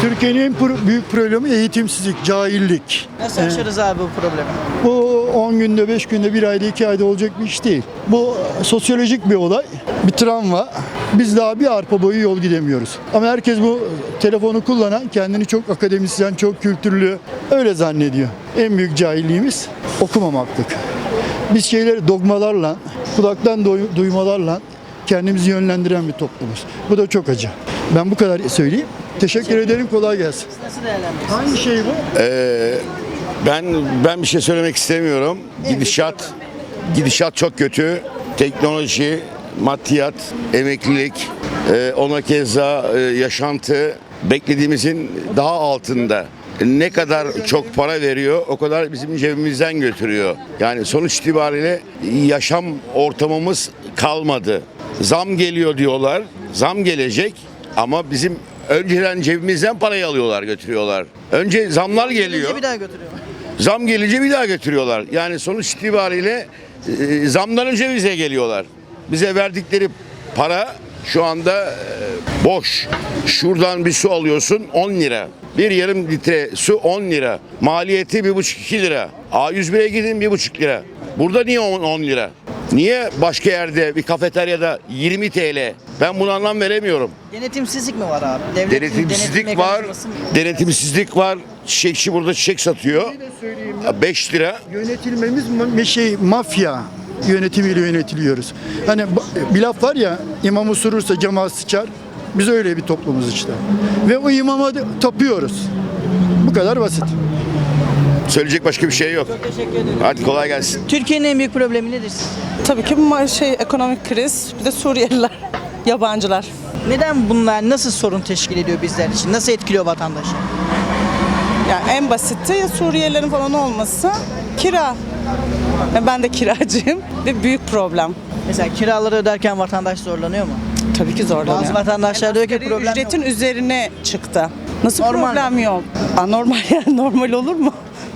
Türkiye'nin en pro- büyük problemi eğitimsizlik, cahillik. Nasıl aşarız abi bu problemi? Bu 10 günde, 5 günde, 1 ayda, 2 ayda olacak bir iş değil. Bu sosyolojik bir olay, bir travma. Biz daha bir arpa boyu yol gidemiyoruz. Ama herkes bu telefonu kullanan kendini çok akademisyen, çok kültürlü öyle zannediyor. En büyük cahilliğimiz okumamaklık. Biz şeyleri dogmalarla, kulaktan duymalarla kendimizi yönlendiren bir toplumuz. Bu da çok acı. Ben bu kadar söyleyeyim. Teşekkür ederim. Kolay gelsin. Nasıl değerlendiriyorsunuz? Hangi şey bu? Ben ben bir şey söylemek istemiyorum. Gidişat gidişat çok kötü. Teknoloji, maddiyat, emeklilik, e, ona keza e, yaşantı beklediğimizin daha altında. Ne kadar çok para veriyor o kadar bizim cebimizden götürüyor. Yani sonuç itibariyle yaşam ortamımız kalmadı. Zam geliyor diyorlar. Zam gelecek ama bizim önceden cebimizden parayı alıyorlar götürüyorlar. Önce zamlar geliyor. Gelince bir daha götürüyorlar. Zam gelince bir daha götürüyorlar. Yani sonuç itibariyle e, zamdan önce bize geliyorlar. Bize verdikleri para şu anda e, boş. Şuradan bir su alıyorsun 10 lira. Bir yarım litre su 10 lira. Maliyeti 1,5-2 lira. A101'e gidin 1,5 lira. Burada niye 10, 10 lira? Niye başka yerde bir kafeteryada 20 TL? Ben buna anlam veremiyorum. Denetimsizlik mi var abi? Devletin Denetimsizlik denetim var. Denetimsizlik var. Çiçekçi burada çiçek satıyor. 5 lira. Yönetilmemiz ma- bir şey mafya yönetimiyle yönetiliyoruz. Hani ba- bir laf var ya imam usurursa cemaat sıçar. Biz öyle bir toplumuz işte. Ve o imama da tapıyoruz. Bu kadar basit. Söyleyecek başka bir şey yok. Teşekkür ederim. Hadi kolay gelsin. Türkiye'nin en büyük problemi nedir sizce? Tabii ki bu şey ekonomik kriz, bir de Suriyeliler, yabancılar. Neden bunlar nasıl sorun teşkil ediyor bizler için? Nasıl etkiliyor vatandaşı? Yani en basiti ya Suriyelilerin falan olması kira. Ya Ben de kiracıyım ve büyük problem. Mesela kiraları öderken vatandaş zorlanıyor mu? Tabii ki zorlanıyor. Bazı vatandaşlar diyor ki problem ücretin yok. üzerine çıktı. Nasıl Normal problem yok? Anormal yani normal olur mu?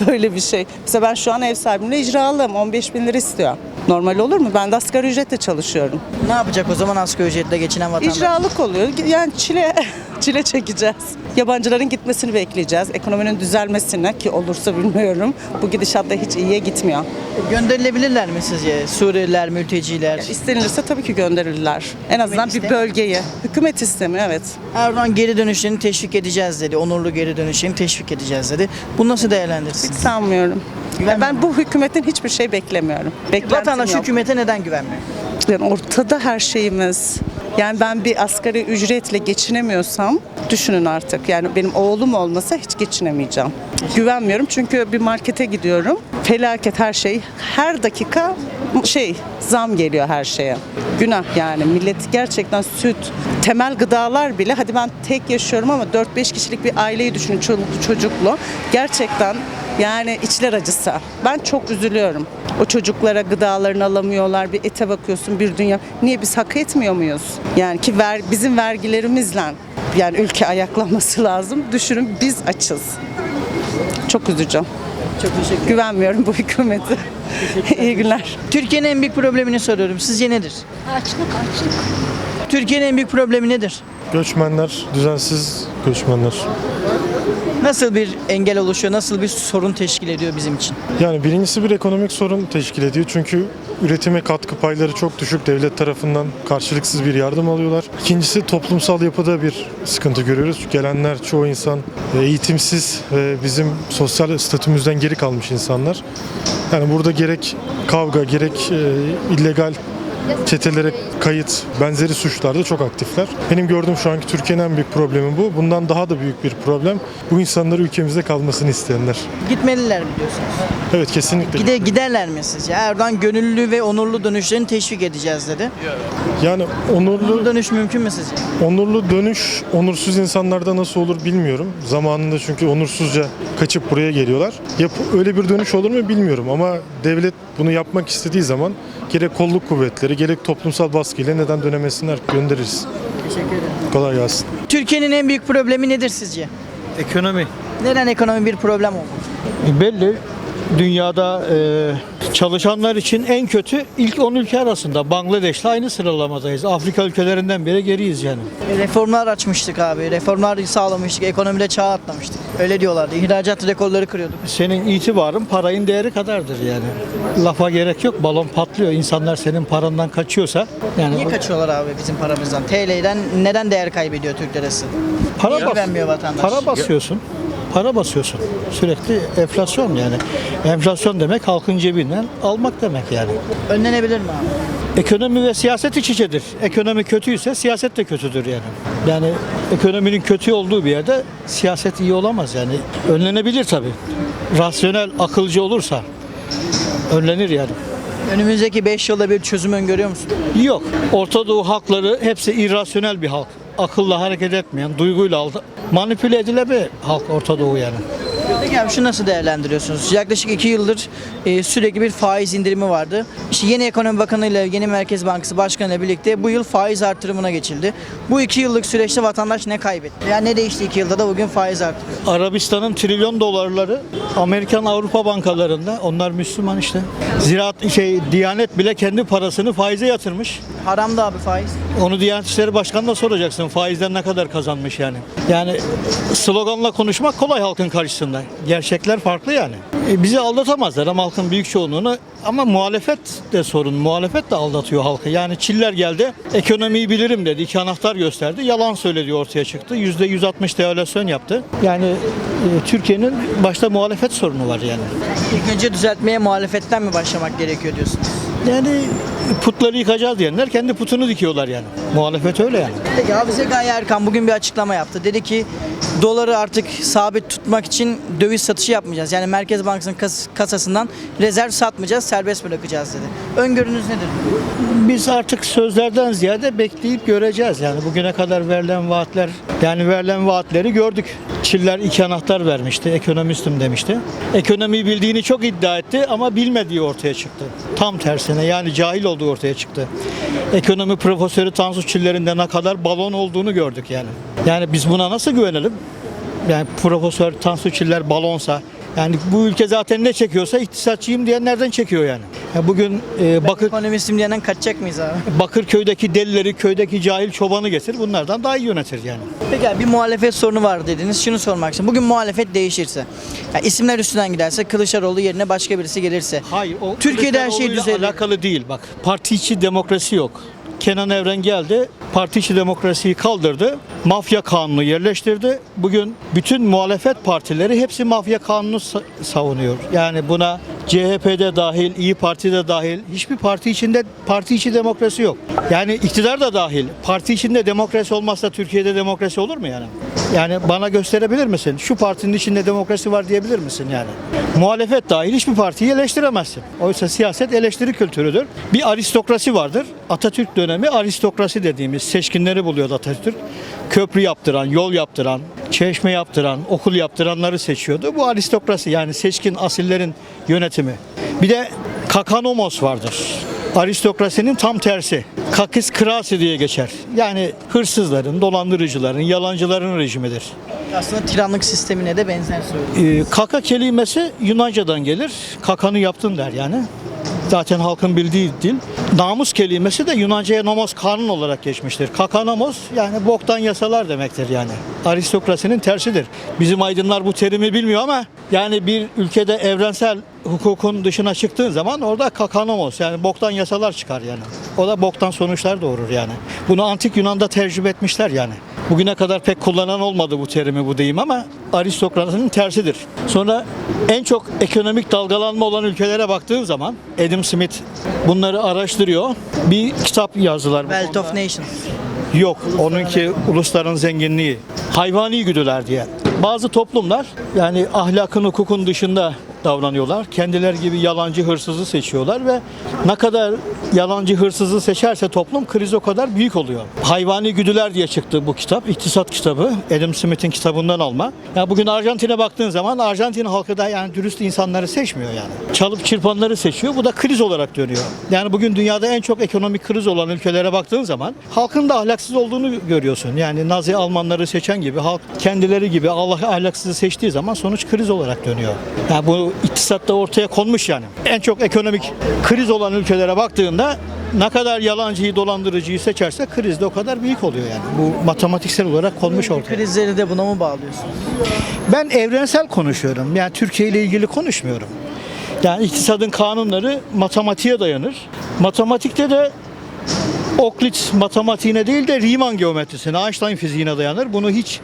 Böyle bir şey. Mesela ben şu an ev sahibimle icralım. 15 bin lira istiyor. Normal olur mu? Ben de asgari ücretle çalışıyorum. Ne yapacak o zaman asgari ücretle geçinen vatandaş? İcralık oluyor. Yani çile çile çekeceğiz. Yabancıların gitmesini bekleyeceğiz. Ekonominin düzelmesini ki olursa bilmiyorum. Bu gidişatta hiç iyiye gitmiyor. Gönderilebilirler mi sizce? Suriyeliler, mülteciler. İstenilirse tabii ki gönderirler. En azından bir istemiyor. bölgeyi. Hükümet istemiyor evet. Erdoğan geri dönüşlerini teşvik edeceğiz dedi. Onurlu geri dönüşlerini teşvik edeceğiz dedi. Bunu nasıl değerlendirirsiniz? Sanmıyorum. Güvenmiyorum. Ben bu hükümetin hiçbir şey beklemiyorum. Beklentim Vatandaş yok. hükümete neden güvenmiyor? Yani ortada her şeyimiz. Yani ben bir asgari ücretle geçinemiyorsam düşünün artık. Yani benim oğlum olmasa hiç geçinemeyeceğim. Güvenmiyorum çünkü bir markete gidiyorum. Felaket her şey. Her dakika şey zam geliyor her şeye. Günah yani millet gerçekten süt, temel gıdalar bile hadi ben tek yaşıyorum ama 4-5 kişilik bir aileyi düşünün çocuklu. Gerçekten yani içler acısı. Ben çok üzülüyorum. O çocuklara gıdalarını alamıyorlar. Bir ete bakıyorsun bir dünya. Niye biz hak etmiyor muyuz? Yani ki ver, bizim vergilerimizle yani ülke ayaklanması lazım. Düşünün biz açız. Çok üzücü. Çok teşekkür ederim. Güvenmiyorum bu hükümete. İyi günler. Türkiye'nin en büyük problemini soruyorum. Sizce nedir? Açlık açlık. Türkiye'nin en büyük problemi nedir? Göçmenler, düzensiz göçmenler. Nasıl bir engel oluşuyor? Nasıl bir sorun teşkil ediyor bizim için? Yani birincisi bir ekonomik sorun teşkil ediyor. Çünkü üretime katkı payları çok düşük. Devlet tarafından karşılıksız bir yardım alıyorlar. İkincisi toplumsal yapıda bir sıkıntı görüyoruz. Gelenler çoğu insan e, eğitimsiz ve bizim sosyal statümüzden geri kalmış insanlar. Yani burada gerek kavga gerek e, illegal çetelere kayıt benzeri suçlarda çok aktifler. Benim gördüğüm şu anki Türkiye'nin en büyük problemi bu. Bundan daha da büyük bir problem bu insanları ülkemizde kalmasını isteyenler. Gitmeliler mi diyorsunuz? Evet kesinlikle. Gide, giderler mi sizce? Erdoğan gönüllü ve onurlu dönüşlerini teşvik edeceğiz dedi. Yani Bu onurlu dönüş mümkün mü sizce? onurlu dönüş onursuz insanlarda nasıl olur bilmiyorum. Zamanında çünkü onursuzca kaçıp buraya geliyorlar. Yap öyle bir dönüş olur mu bilmiyorum ama devlet bunu yapmak istediği zaman gerek kolluk kuvvetleri gerek toplumsal baskıyla neden dönemesinler göndeririz. Teşekkür ederim. Kolay gelsin. Türkiye'nin en büyük problemi nedir sizce? Ekonomi Neden ekonomi bir problem oldu? belli. Dünyada e, çalışanlar için en kötü ilk 10 ülke arasında. Bangladeş'le aynı sıralamadayız. Afrika ülkelerinden biri geriyiz yani. Reformlar açmıştık abi. Reformlar sağlamıştık. Ekonomide çağ atlamıştık. Öyle diyorlardı. İhracat rekorları kırıyorduk. Senin itibarın parayın değeri kadardır yani. Lafa gerek yok. Balon patlıyor. İnsanlar senin parandan kaçıyorsa yani Niye kaçıyorlar abi bizim paramızdan? TL'den neden değer kaybediyor Türk lirası? para Niye bas-? Para basıyorsun. Para basıyorsun. Sürekli enflasyon yani. Enflasyon demek halkın cebinden almak demek yani. Önlenebilir mi abi? Ekonomi ve siyaset iç içedir. Ekonomi kötüyse siyaset de kötüdür yani. Yani ekonominin kötü olduğu bir yerde siyaset iyi olamaz yani. Önlenebilir tabii. Rasyonel, akılcı olursa önlenir yani. Önümüzdeki 5 yılda bir çözüm öngörüyor musun? Yok. Orta Doğu halkları hepsi irrasyonel bir halk. Akılla hareket etmeyen, duyguyla aldı. Manipüle edilebilir halk Orta Doğu yani. Peki abi şunu nasıl değerlendiriyorsunuz? Yaklaşık 2 yıldır e, sürekli bir faiz indirimi vardı. İşte yeni Ekonomi Bakanı ile yeni Merkez Bankası Başkanı ile birlikte bu yıl faiz artırımına geçildi. Bu 2 yıllık süreçte vatandaş ne kaybetti? Yani ne değişti 2 yılda da bugün faiz artırıyor? Arabistan'ın trilyon dolarları Amerikan Avrupa bankalarında onlar Müslüman işte. Ziraat şey Diyanet bile kendi parasını faize yatırmış. Haram da abi faiz. Onu Diyanet İşleri Başkanı'na soracaksın faizden ne kadar kazanmış yani. Yani sloganla konuşmak kolay halkın karşısında. Gerçekler farklı yani. E, bizi aldatamazlar ama halkın büyük çoğunluğunu ama muhalefet de sorun. Muhalefet de aldatıyor halkı. Yani Çiller geldi ekonomiyi bilirim dedi. iki anahtar gösterdi. Yalan söylediği ortaya çıktı. %160 devalüasyon yaptı. Yani e, Türkiye'nin başta muhalefet sorunu var yani. İlk önce düzeltmeye muhalefetten mi başlamak gerekiyor diyorsunuz? Yani putları yıkacağız diyenler kendi putunu dikiyorlar yani. Muhalefet öyle yani. Peki abi Zekai Erkan bugün bir açıklama yaptı. Dedi ki doları artık sabit tutmak için döviz satışı yapmayacağız. Yani Merkez Bankası'nın kas- kasasından rezerv satmayacağız, serbest bırakacağız dedi. Öngörünüz nedir? Biz artık sözlerden ziyade bekleyip göreceğiz. Yani bugüne kadar verilen vaatler, yani verilen vaatleri gördük. Çiller iki anahtar vermişti, ekonomistim demişti. Ekonomiyi bildiğini çok iddia etti ama bilmediği ortaya çıktı. Tam tersine yani cahil olduğu ortaya çıktı. Ekonomi profesörü Tansu Çiller'in de ne kadar balon olduğunu gördük yani. Yani biz buna nasıl güvenelim? Yani Profesör Tansu Çiller balonsa yani bu ülke zaten ne çekiyorsa iktisatçıyım diyenlerden çekiyor yani. Ya bugün e, Bakır Ekonomistim diyenden kaçacak mıyız abi? Bakırköy'deki delileri, köydeki cahil çobanı getir. Bunlardan daha iyi yönetir yani. Peki abi bir muhalefet sorunu var dediniz. Şunu sormak istiyorum. Bugün muhalefet değişirse, yani isimler üstünden giderse, Kılıçdaroğlu yerine başka birisi gelirse. Hayır, o Türkiye'de her şey düzelir. alakalı değil bak. Parti içi demokrasi yok. Kenan Evren geldi, parti içi demokrasiyi kaldırdı, mafya kanunu yerleştirdi. Bugün bütün muhalefet partileri hepsi mafya kanunu sa- savunuyor. Yani buna CHP'de dahil, İyi Parti'de dahil hiçbir parti içinde parti içi demokrasi yok. Yani iktidar da dahil. Parti içinde demokrasi olmazsa Türkiye'de demokrasi olur mu yani? Yani bana gösterebilir misin? Şu partinin içinde demokrasi var diyebilir misin yani? Muhalefet dahil hiçbir partiyi eleştiremezsin. Oysa siyaset eleştiri kültürüdür. Bir aristokrasi vardır. Atatürk dönemi aristokrasi dediğimiz seçkinleri buluyordu Atatürk. Köprü yaptıran, yol yaptıran, çeşme yaptıran, okul yaptıranları seçiyordu. Bu aristokrasi yani seçkin asillerin yönetimi. Bir de kakanomos vardır. Aristokrasinin tam tersi. Kakis krasi diye geçer. Yani hırsızların, dolandırıcıların, yalancıların rejimidir. Aslında tiranlık sistemine de benzer söylüyor. Ee, kaka kelimesi Yunanca'dan gelir. Kakanı yaptın der yani. Zaten halkın bildiği dil. Namus kelimesi de Yunanca'ya nomos kanun olarak geçmiştir. Kakanamos yani boktan yasalar demektir yani. Aristokrasinin tersidir. Bizim aydınlar bu terimi bilmiyor ama yani bir ülkede evrensel hukukun dışına çıktığın zaman orada kakanomos yani boktan yasalar çıkar yani. O da boktan sonuçlar doğurur yani. Bunu antik Yunan'da tecrübe etmişler yani. Bugüne kadar pek kullanan olmadı bu terimi bu deyim ama aristokrasinin tersidir. Sonra en çok ekonomik dalgalanma olan ülkelere baktığın zaman Adam Smith bunları araştırıyor. Bir kitap yazdılar. Wealth of Nations. Yok, onunki ulusların zenginliği. Hayvani güdüler diye. Bazı toplumlar yani ahlakın hukukun dışında davranıyorlar. Kendileri gibi yalancı hırsızı seçiyorlar ve ne kadar yalancı hırsızı seçerse toplum kriz o kadar büyük oluyor. Hayvani güdüler diye çıktı bu kitap. İktisat kitabı. Adam Smith'in kitabından alma. Ya bugün Arjantin'e baktığın zaman Arjantin halkı da yani dürüst insanları seçmiyor yani. Çalıp çırpanları seçiyor. Bu da kriz olarak dönüyor. Yani bugün dünyada en çok ekonomik kriz olan ülkelere baktığın zaman halkın da ahlaksız olduğunu görüyorsun. Yani Nazi Almanları seçen gibi halk kendileri gibi Allah ahlaksızı seçtiği zaman sonuç kriz olarak dönüyor. Yani bu iktisatta ortaya konmuş yani. En çok ekonomik kriz olan ülkelere baktığında ne kadar yalancıyı dolandırıcıyı seçerse kriz de o kadar büyük oluyor yani. Bu matematiksel olarak konmuş ortaya. Krizleri de buna mı bağlıyorsunuz? Ben evrensel konuşuyorum. Yani Türkiye ile ilgili konuşmuyorum. Yani iktisadın kanunları matematiğe dayanır. Matematikte de Oklit matematiğine değil de Riemann geometrisine, Einstein fiziğine dayanır. Bunu hiç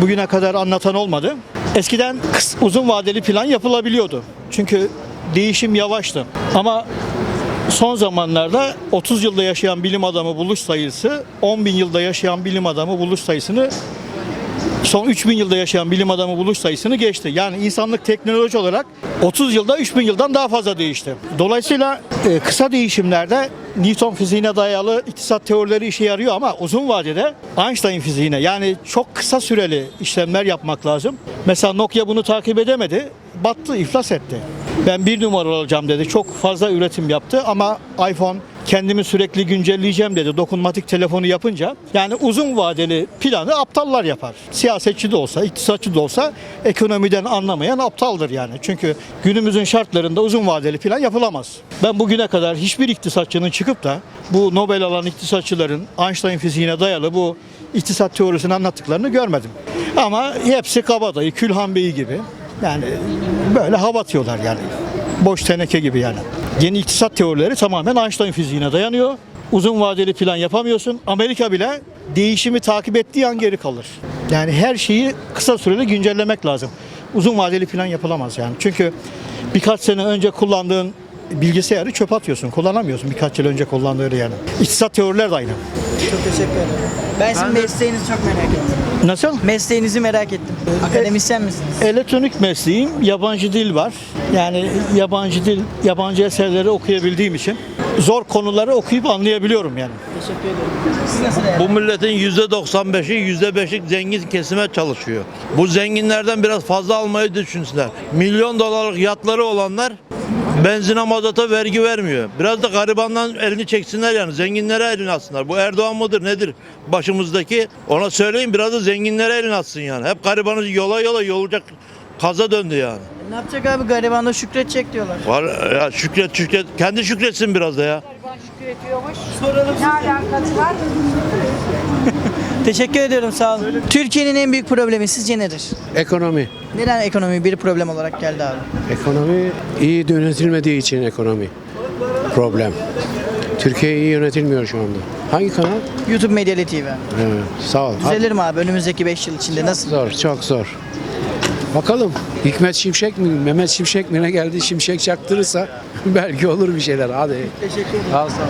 bugüne kadar anlatan olmadı. Eskiden uzun vadeli plan yapılabiliyordu. Çünkü değişim yavaştı. Ama son zamanlarda 30 yılda yaşayan bilim adamı buluş sayısı 10 bin yılda yaşayan bilim adamı buluş sayısını son 3000 yılda yaşayan bilim adamı buluş sayısını geçti. Yani insanlık teknoloji olarak 30 yılda 3000 yıldan daha fazla değişti. Dolayısıyla e, kısa değişimlerde Newton fiziğine dayalı iktisat teorileri işe yarıyor ama uzun vadede Einstein fiziğine yani çok kısa süreli işlemler yapmak lazım. Mesela Nokia bunu takip edemedi. Battı, iflas etti. Ben bir numara olacağım dedi. Çok fazla üretim yaptı ama iPhone kendimi sürekli güncelleyeceğim dedi dokunmatik telefonu yapınca. Yani uzun vadeli planı aptallar yapar. Siyasetçi de olsa, iktisatçı da olsa ekonomiden anlamayan aptaldır yani. Çünkü günümüzün şartlarında uzun vadeli plan yapılamaz. Ben bugüne kadar hiçbir iktisatçının çıkıp da bu Nobel alan iktisatçıların Einstein fiziğine dayalı bu iktisat teorisini anlattıklarını görmedim. Ama hepsi kabadayı, Külhan Bey gibi. Yani böyle hava atıyorlar yani. Boş teneke gibi yani. Yeni iktisat teorileri tamamen Einstein fiziğine dayanıyor. Uzun vadeli plan yapamıyorsun. Amerika bile değişimi takip ettiği an geri kalır. Yani her şeyi kısa süreli güncellemek lazım. Uzun vadeli plan yapılamaz yani. Çünkü birkaç sene önce kullandığın bilgisayarı çöpe atıyorsun. Kullanamıyorsun birkaç yıl önce kullandığını yani. İktisat teoriler de aynı. Çok teşekkür ederim. Ben sizin mesleğinizi çok merak ettim. Nasıl? Mesleğinizi merak ettim. Akademisyen misiniz? Elektronik mesleğim yabancı dil var. Yani yabancı dil, yabancı eserleri okuyabildiğim için zor konuları okuyup anlayabiliyorum yani. Teşekkür ederim. Siz nasıl Bu milletin %95'i %5'lik zengin kesime çalışıyor. Bu zenginlerden biraz fazla almayı düşünsünler. Milyon dolarlık yatları olanlar benzine mazota vergi vermiyor. Biraz da garibandan elini çeksinler yani. Zenginlere elini atsınlar. Bu Erdoğan mıdır nedir başımızdaki? Ona söyleyin biraz da zenginlere elini atsın yani. Hep garibanı yola yola yolacak kaza döndü yani. Ne yapacak abi garibanda şükredecek diyorlar. Var ya şükret şükret. Kendi şükretsin biraz da ya. Soralım. Ne alakası var? Teşekkür ediyorum sağ olun. Türkiye'nin en büyük problemi sizce nedir? Ekonomi. Neden ekonomi bir problem olarak geldi abi? Ekonomi iyi yönetilmediği için ekonomi problem. Türkiye iyi yönetilmiyor şu anda. Hangi kanal? YouTube Medyali TV. Evet, sağ ol. Düzelir mi abi önümüzdeki 5 yıl içinde nasıl? Zor, çok zor. Bakalım Hikmet Şimşek mi, Mehmet Şimşek mi ne geldi Şimşek çaktırırsa belki olur bir şeyler. Hadi. Teşekkür ederim. Sağ ol, sağ ol.